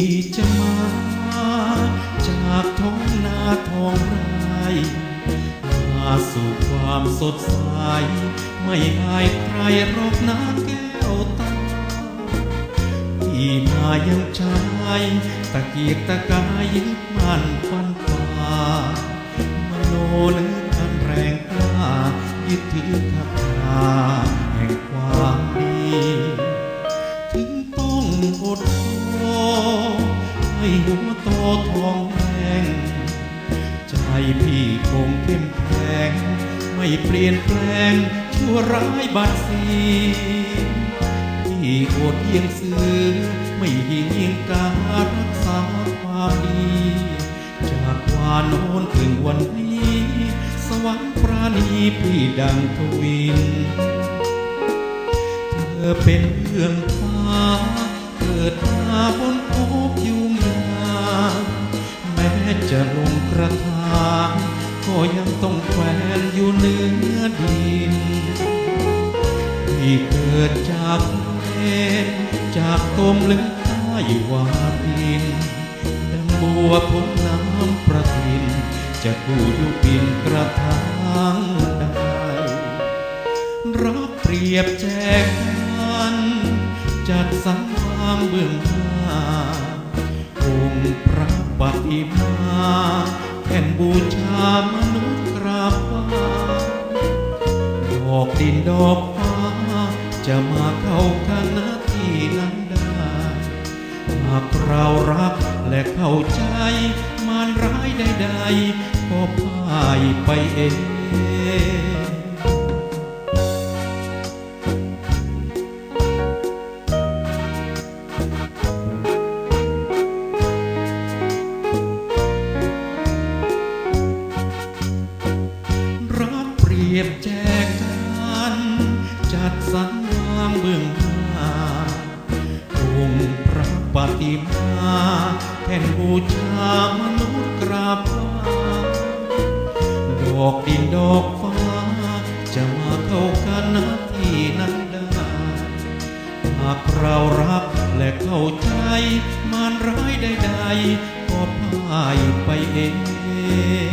ที่จะมา จากท้องนาท้องไรมาสู่ความสดใส ไม่อายใครรอกนาแก้วตาที่มายังชายตะเกียกตะกายยึดมั่นฟันฝ่ามโนนึกอันแรงกล้ายึดถือขับพา ใจพี่คงเข้มแข็ง ไม่เปลี่ยนแปลงชั่วร้ายบัดสีที่โอดเยี่ยงซื้อไม่ยิงยิงการรักษาความดี จากวานโน้นถึงวันนี้ สวรรค์ปราณีพี่ดังทวิน เธอเป็นเรื่องฟ้าเกิดมาบนภพยุ่ง จะลงกระทางก็ยังต้องแขวนอยู่เนื้อดินที่เกิดจากเลนจากตมลึกใต้วาดินดังบัวพ้นน้ำประทิน จะกู้อยู่ปินกระทางได้รับเปรียบแจกกันจัดสรรวางเบื้องหน้าอง ปฏิมาแผ่นบูชามนุษย์กราบไหว้ดอกดินดอกฟ้า จะมาเข้ากันณที่นั้นได้หากเรารักและเข้าใจ มารร้ายใดๆก็พ่ายไปเอง ยบแจกกันจัดสรรวางเบื้องหน้าองค์พระปฏิมาแผ่นบูชามนุษย์กราบดอกดินดอกฟ้า จะมาเข้ากันณที่นั้นได้หากเรารักและเข้าใจมารร้ายใดๆก็พ่ายไปเอง